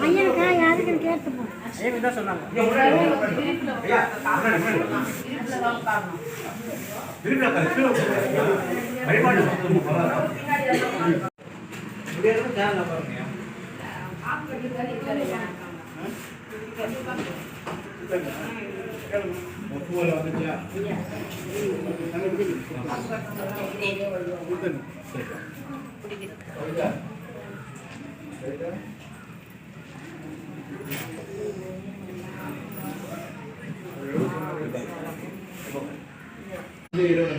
ஐயனுக்கா யாருக்குன்னு கேட்டு போ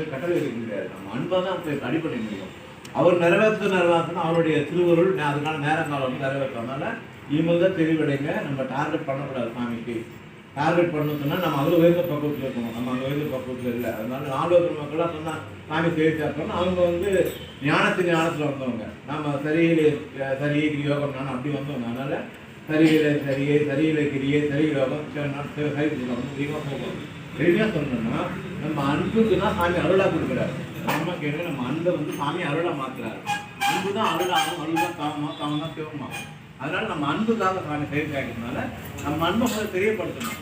கட்டளை வைக்க முடியாது நம்ம அன்பை தான் அடிப்படை முடியும் அவர் நிறைவேற்ற நிறைவேற்றணும் அவருடைய திருவருள் நே- அதுக்கான நேரங்காலம் வந்து நிறைவேற்றனால இவங்க தான் தெளிவடைங்க. நம்ம டார்கெட் பண்ணக்கூடாது சாமிக்கு. டார்கெட் பண்ணணும் சொன்னால் நம்ம அதில் உயர்ந்த பக்குவத்தில் இருக்கணும். நம்ம அங்கே உயர்ந்த பக்குவத்தில் இல்லை. அதனால நாலு மக்களாக சொன்னால் சாமி தெரிவிச்சா இருக்கணும் அவங்க வந்து ஞானத்து ஞானத்தில் வந்தவங்க. நம்ம சரியிலே சரியை யோகம் நான் அப்படி வந்தவங்க. அதனால் சரியிலே சரியே சரியிலே கிரியே சரி யோகம் சரி நான் போகும் சரி யோகம் அதிகமாக நம்ம அன்புக்கு தான் சாமி அருளாக கொடுக்குறாரு. நம்ம கேட்டு நம்ம அன்பை வந்து சாமி அருளாக மாற்றுறாரு அன்பு தான் அருளாகும் அருள் தான் காமமாக காமம் தான் சிவமாகும் அதனால நம்ம அன்புக்காக சாமி செயல் காய்க்கிறதுனால நம்ம அன்பை முதல்ல தெரியப்படுத்தணும்.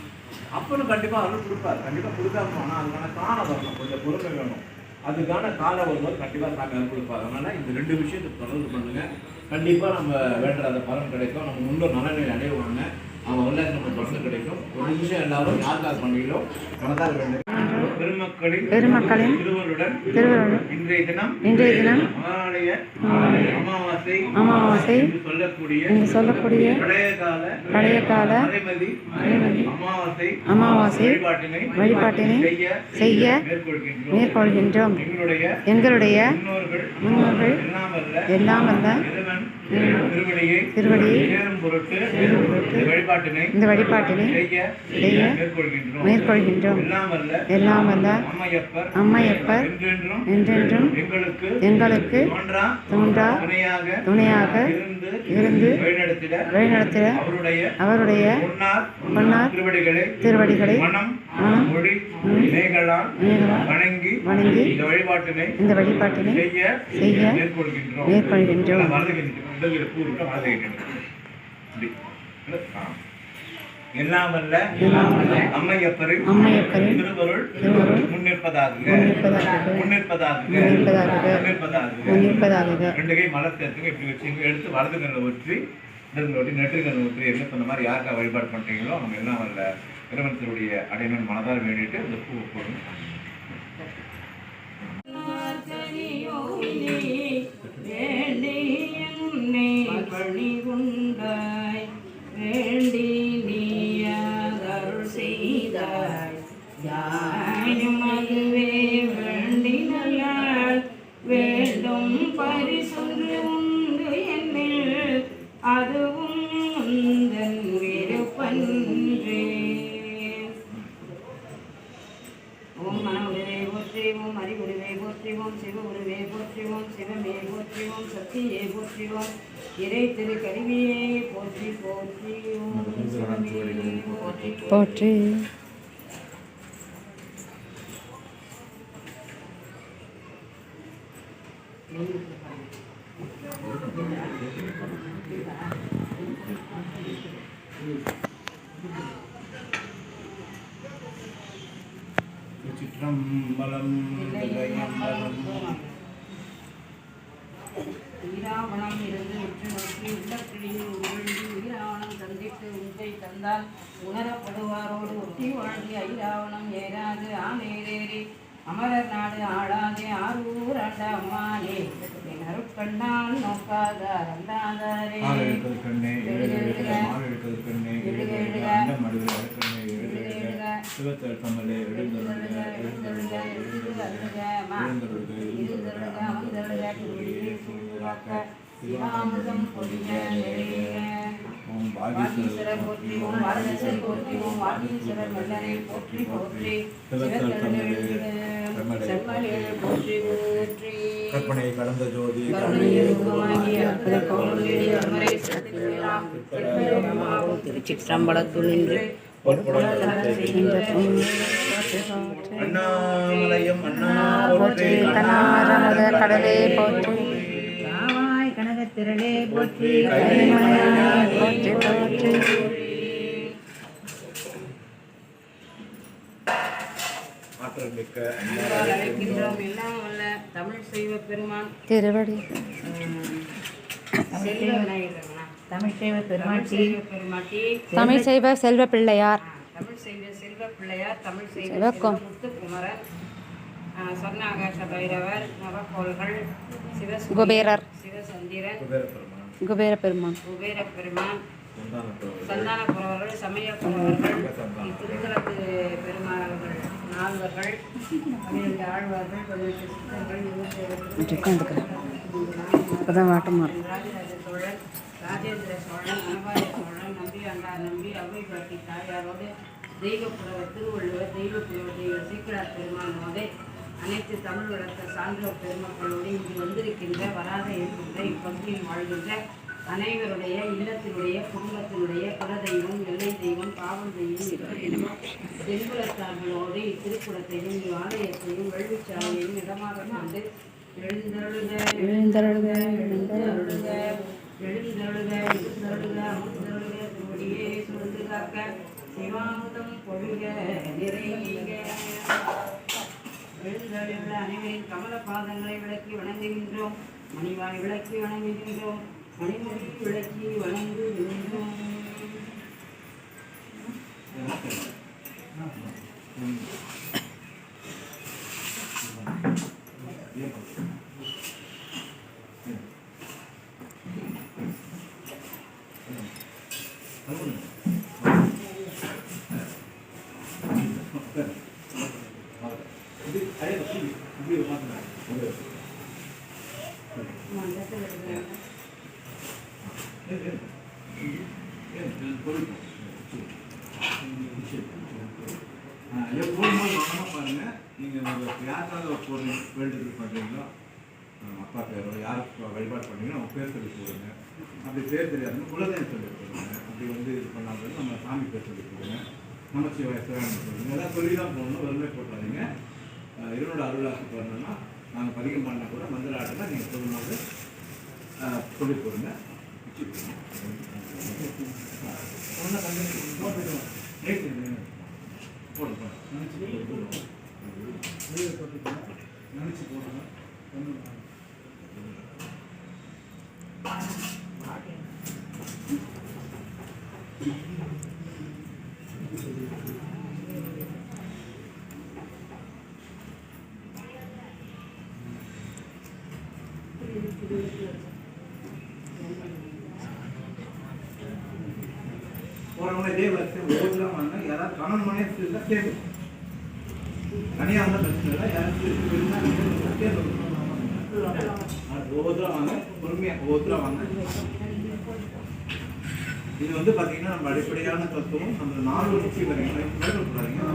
அப்பனும் கண்டிப்பா அருள் கொடுப்பாரு. கண்டிப்பா கொடுக்காம போனா அதுக்கான காலம் வரணும் கொஞ்சம் பொறுமை வேணும். அதுக்கான காலம் வரும்போது கண்டிப்பா சாமி அருள் கொடுப்பாரு. அதனால இந்த ரெண்டு விஷயத்தை தொடர்ந்து பண்ணுங்க. கண்டிப்பா நம்ம வேண்டுற அந்த பலன் கிடைக்கும். நம்ம முன்னோர் நலனை அடைவாங்க அவங்க உள்ள நம்ம தொடர்ந்து கிடைக்கும். ஒரு நிமிஷம் எல்லாரும் யாருக்காக பண்ணுவீங்களோ மனதால் வேண்டும் பெருமக்களின் பெருமக்களின் திருவருடன் திருவருடன் இன்றைய தினம் இன்றைய தினம் அமாவாசை அமாவாசை என்று சொல்லக்கூடிய பழைய கால அமாவாசை வழிபாட்டினை செய்ய மேற்கொள்கின்றோம். எங்களுடைய முன்னோர்கள் எல்லாம் வந்த இறைவன் திருவடியை இந்த வழிபாட்டினை செய்ய மேற்கொள்கின்றோம். எல்லாம் வந்த அம்மையப்பர் என்றென்றும் எங்களுக்கு தோன்றா துணையாக இருந்து வழிநடத்திட அவருடைய அவருடைய பொன்னார் திருவடிகளை திருவடிகளை மனம் மொழி மேகலால் வணங்கி வணங்கி இந்த வழிபாட்டினை இந்த வழிபாட்டினை செய்ய செய்ய மேற்கொள்கின்றோம். மேற்கொள்கின்றோம். எல்லாம் வல்ல அம்மையப்பரின் அம்மையப்பரின் திருவருள் திருவருள் முன்னிற்பதாக முன்னிற்பதாக முன்னிற்பதாக ரெண்டு கை மலர் சேர்த்துங்க. இப்படி வச்சுங்க எடுத்து வலது ஊற்றி இடது ஒட்டி நெட்டு கண்ணில் ஊற்றி என்ன சொன்ன மாதிரி யாருக்கா வழிபாடு பண்ணுறீங்களோ அவங்க எல்லாம் வரல இறைவனத்தினுடைய அடையணும் மனதால் வேண்டிட்டு அந்த பூவை போடுங்க. பணிகுண்டாய் வேண்டி யாயும் அதுவே வேண்டி நல்லாள் வேண்டும் பரிசொன்று உண்டு என்னில் அதுவும் உந்தன் விருப்பன்றே ஓம் மன உருவே போற்றி ஓம் அறி உருவே போற்றி ஓம் சிவ உருவே போற்றி ஓம் சிவமே போற்றி. ஓம் சக்தியே போற்றி ஓம் இறை திரு கருவியே போற்றி. போற்றி ஓம் சிவமே போற்றி. தந்தால் உணரப்படுவாரோடு ஒட்டி வாழ்ந்தி ஐராவணம் ஏறாது ஆனேரேறி அமரர் நாடு ஆளாதே ஆரூர் ஆண்ட அம்மானே என் அருட்கண்ணால் நோக்காதார் அல்லாதாரே ஆறு எழுக்கல் கண்ணே, ஏழு எழுக்கல், ஆறு எழுக்கல் கண்ணே, ஏழு எழுக்கல், அண்டம் அடுவு அருக்கண்ணே, ஏழு எழுக்கல், சிவத்தர் கமலே, எழுந்தருளுக, எழுந்தருளுக, எழுந்தருளுக, எழுந்தருளுக, எழுந்தருளுக, அமர்ந்தருளுக, திருவடியை சூழ்வாக்க, சிவாமிர்தம் பொழிய ஓம் வாகீஸ்வரர் போற்றி ஓம் வாரணேஸ்வரர் போற்றி ஓம் வாகீஸ்வரர் மன்னரை போற்றி போற்றி செம்மலே போற்றி போற்றி. கற்பனை கடந்த ஜோதி திருச்சிற்றம்பலத்துள் நின்று அண்ணாமலையம் அண்ணா போற்றி கண்ணாரமுத கடலே போற்றி. கனகத்திரளே போற்றி. போற்றி. போற்றி தமிழ் செய்வ பெருமான். திருவடி. தமிழ் செய்வ செய்வ பெருமாட்டி தமிழ் செய்வ செல்வ பிள்ளையார். தமிழ் செய்வ செல்வ பிள்ளையார் தமிழ் செய்வ முத்துக்குமரன் ஆ, சொர்ண ஆகாச பைரவர் நவக்கோள்கள் சிவ குபேரர். சிவசந்திரன் குபேர பெருமான் குபேர பெருமான் சந்தான குறவர்கள் சமய குறவர்கள் இத்திருத்தலத்து பெருமாளர்கள் நால்வர்கள் பன்னிரண்டு ஆழ்வார்கள் பதினெட்டு சித்தர்கள் இருபத்தி ராஜராஜ சோழன் ராஜேந்திர சோழன் அனபாய சோழன் நம்பி ஆண்டா நம்பி அவை பாட்டி தாயாரோடு திருவள்ளுவர் தெய்வப்புலவர் தெய்வ சீக்கிரார் பெருமானோடு அனைத்து தமிழ் வளர்த்த சான்றோர் பெருமக்களோடு இங்கு வந்திருக்கின்ற வராத இருக்கின்ற இப்பகுதியில் வாழ்கின்ற அனைவருடைய இல்லத்தினுடைய குடும்பத்தினுடைய குலதெய்வம் எல்லை தெய்வம் காவல் தெய்வம் தென்புலத்தார்களோடு இத்திருக்குளத்தையும் இவ்வாலயத்தையும் வெள்ளிச்சாலையையும் இடமாக கொண்டு எழுந்தருளுக எழுந்தருளுக, எழுந்தருளுக எழுந்தருளுக. எழுந்தருளுக திருவடியே காக்க சிவாமுதம் பொழுக நிறைக எழுந்தருளுள்ள அனைவரின் கமல பாதங்களை விளக்கி வணங்குகின்றோம். மணிவாய் விளக்கி வணங்குகின்றோம். மணிமொழி விளக்கி வணங்குகின்றோம். இது ஐயா இப்படி மாத்தினா மண்டலத்தில் இருக்கிற எப்போதுமே கவனமாக பாருங்க நீங்கள் ஒரு யாருக்காக ஒரு பொருள் வேண்டுதல் பண்ணுறீங்களோ அப்பா பேரோ யாருக்கு வழிபாடு பண்ணீங்களோ அவங்க பேர் சொல்லி போடுங்க அப்படி பேர் தெரியாதுன்னு குலதெய்வம் சொல்லி போடுங்க அப்படி வந்து இது பண்ணாமல் நம்ம சாமி பேர் சொல்லி போடுங்க நமச்சிவாய சிவாயம் சொல்லுங்க எல்லாம் சொல்லி தான் போடணும். வெறுமை போட்டாதீங்க அஹ் அருளாசி வரணும்னா நாங்கள் பதிகம் பண்ணால் கூட மந்திர ஆட்டில் நீங்கள் சொல்லும்போது சொல்லி போடுங்க நினச்சி போடுங்க. நினச்சி தம்பி, போட்டுட்டு போடுங்க. போறவங்க இதே வரிசை ஒவ்வொருத்தரும் வாங்க யாராவது கணவன் மனைவி இருந்தால் பொறுமையாக வாங்க இது வந்து பார்த்தீங்கன்னா நம்ம அடிப்படையான தத்துவம். நம்ம நாலு ருச்சி வரைக்கும் கேட்கக்கூடாதுங்க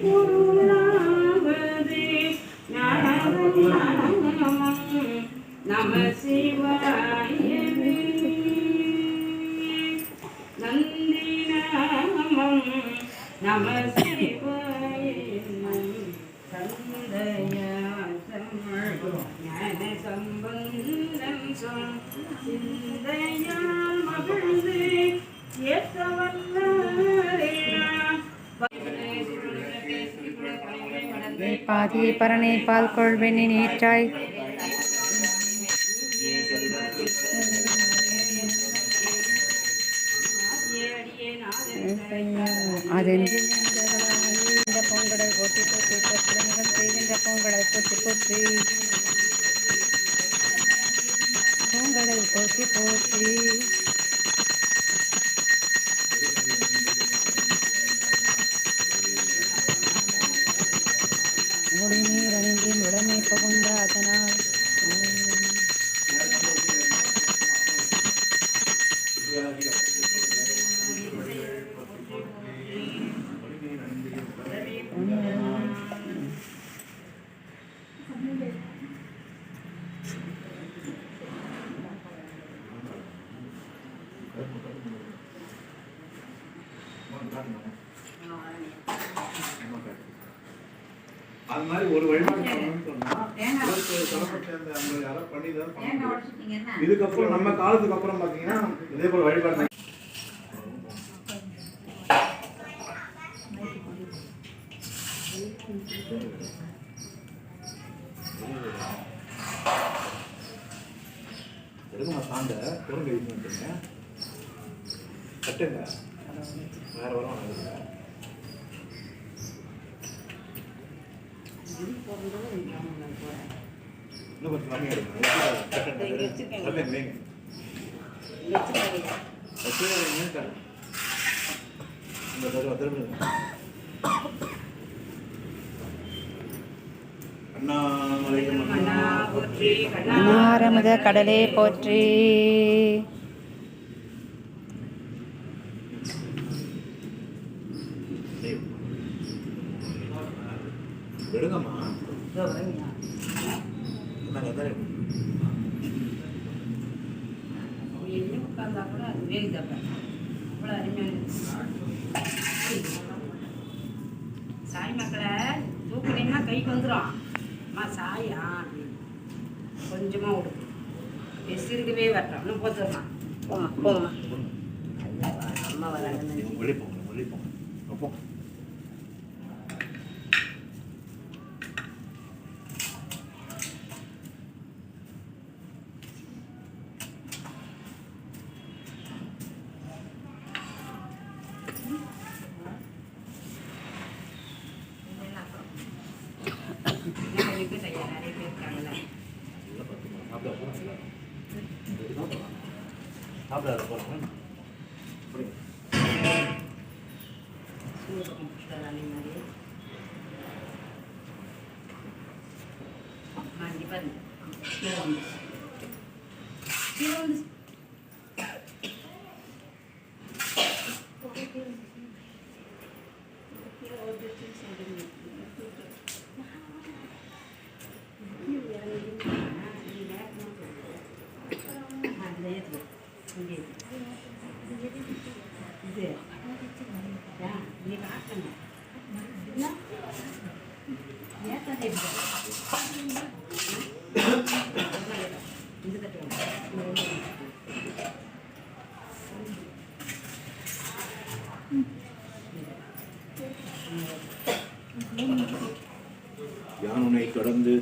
Thank you. பாதி பரணை பால் கொள்வெண்ணி நீற்றாய் அதென்று இந்த பொங்கடல் போற்றி போற்றி பத்திரமிடம் செய்கின்ற பொங்கடல் போற்றி போற்றி பொங்கடல் போற்றி போற்றி காட்டுங்க. அது மாதிரி ஒரு வழிபாடு பண்ணணும்னு சொன்னா. இதுக்கப்புறம் நம்ம காலத்துக்கு அப்புறம் பாத்தீங்கன்னா இதே போல வழிபாடு எடுக்கமா சாந்த குரங்கு யூஸ் பண்ணிட்டுங்க கட்டுங்க வேற வரும் இல்லை இன்னும் கொஞ்சம் கம்மியாக எடுங்க கட்டுங்க கட்டுங்க வைங்க வச்சுருங்க கட்டு இந்த தடவை திரும்ப அண்ணாமலையம் அண்ணா போற்றி கண்ணா அனாரமுத கடலே போற்றி எடுங்கம்மா இதோ வரீங்க. இந்தாங்க, இந்தாங்க. அப்படி எண்ணி உட்கார்ந்தா கூட அது வேகுதப்ப அவ்வளோ அருமையாக இருக்கு சாய் மக்களை தூக்குனீங்கன்னா கைக்கு வந்துடும் அம்மா சாயா கொஞ்சமாக விடு எசிறுக்கவே வரட்டும். இன்னும் போத்துடலாம் போமா போமா அம்மா வராங்கன்னு சாப்பிடாத போகிறேன் மண்டி பண்ணு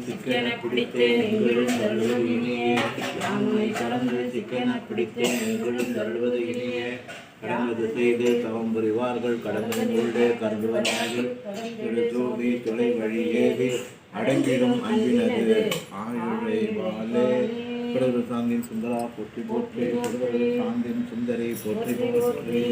சிக்கன பிடித்தேன் எங்களும் தருவது இனியே. யானுனை கடந்து சிக்கன பிடித்தேன் எங்களும் தருவது இனியே. கடந்தது செய்து தவம் புரிவார்கள். கடந்து உள்ளே கருதுவனார்கள் திருச்சோதி தொலை வழி ஏறி அடங்கிடும் அன்பினது ஆயுளை வாழே. கடவுள் சாந்தின் சுந்தரா போற்றி போற்றி. கடவுள் சாந்தின் சுந்தரி போற்றி போற்றி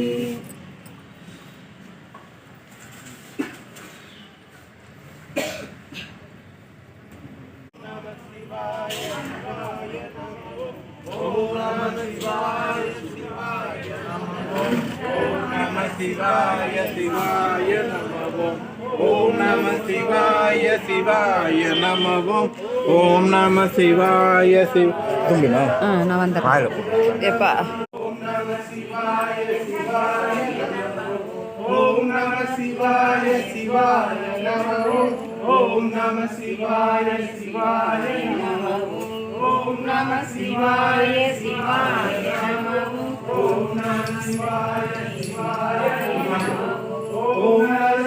சிவாய சிவாய நமவோம் ஓம் நம சிவாய சிவாய நமவோம் ஓம் நம சிவாய சிவ தும்பினா ஆ நான் வந்துடுறேன் எப்பா ஓம் நம சிவாய சிவாய சிவாய நமவோம் ஓம் நம சிவாய சிவாய நமவோம் ஓம் நம சிவாய சிவாய நமவோம் ஓம் நம சிவாய சிவாய Om Namah Shivaya Shivaya Om Namah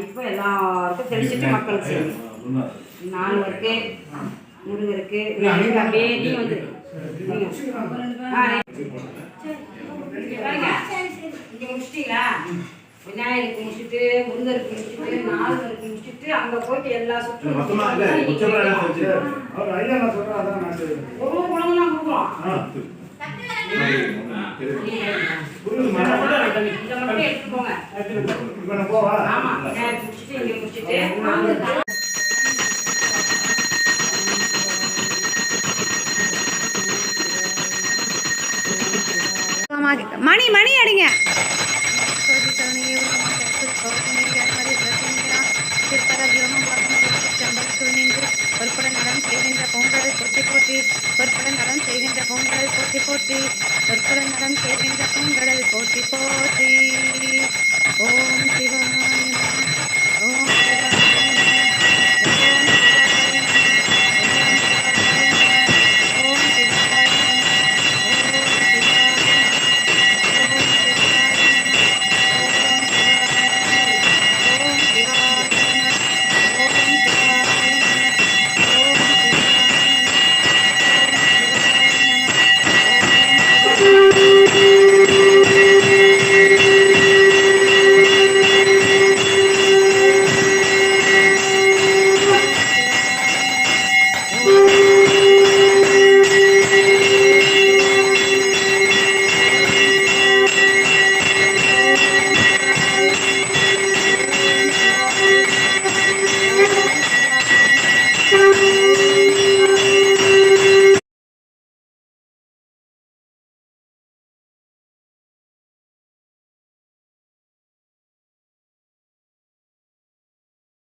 இப்போ எல்லாருக்கும் தெளிச்சிட்டு மக்களுக்கு. செய்யணும் நான் இருக்கு முருகருக்கு அப்படியே நீ வந்து விநாயகருக்கு முடிச்சுட்டு முருகருக்கு முடிச்சுட்டு நாலு முடிச்சுட்டு அங்க போயிட்டு எல்லா சுற்று மொத்தமா இல்ல உச்சமா எல்லாம் வச்சிருக்காங்க அவர் ஐயா நான் சொல்றேன் அதான் நான் செய்வேன் ஒரு இப்போ நான் போவா? ஆமா. முடிச்சுட்டு இங்க முடிச்சுட்டு. மணி மணி அடிங்க பொறுப்புட நலம் செய்கின்ற பொங்கல் போற்றி போற்றி நலம் செய்கின்ற பொங்கல் போற்றி போற்றி பொறுப்புட நலம் செய்கின்ற பொங்கல் போற்றி போற்றி. ஓம்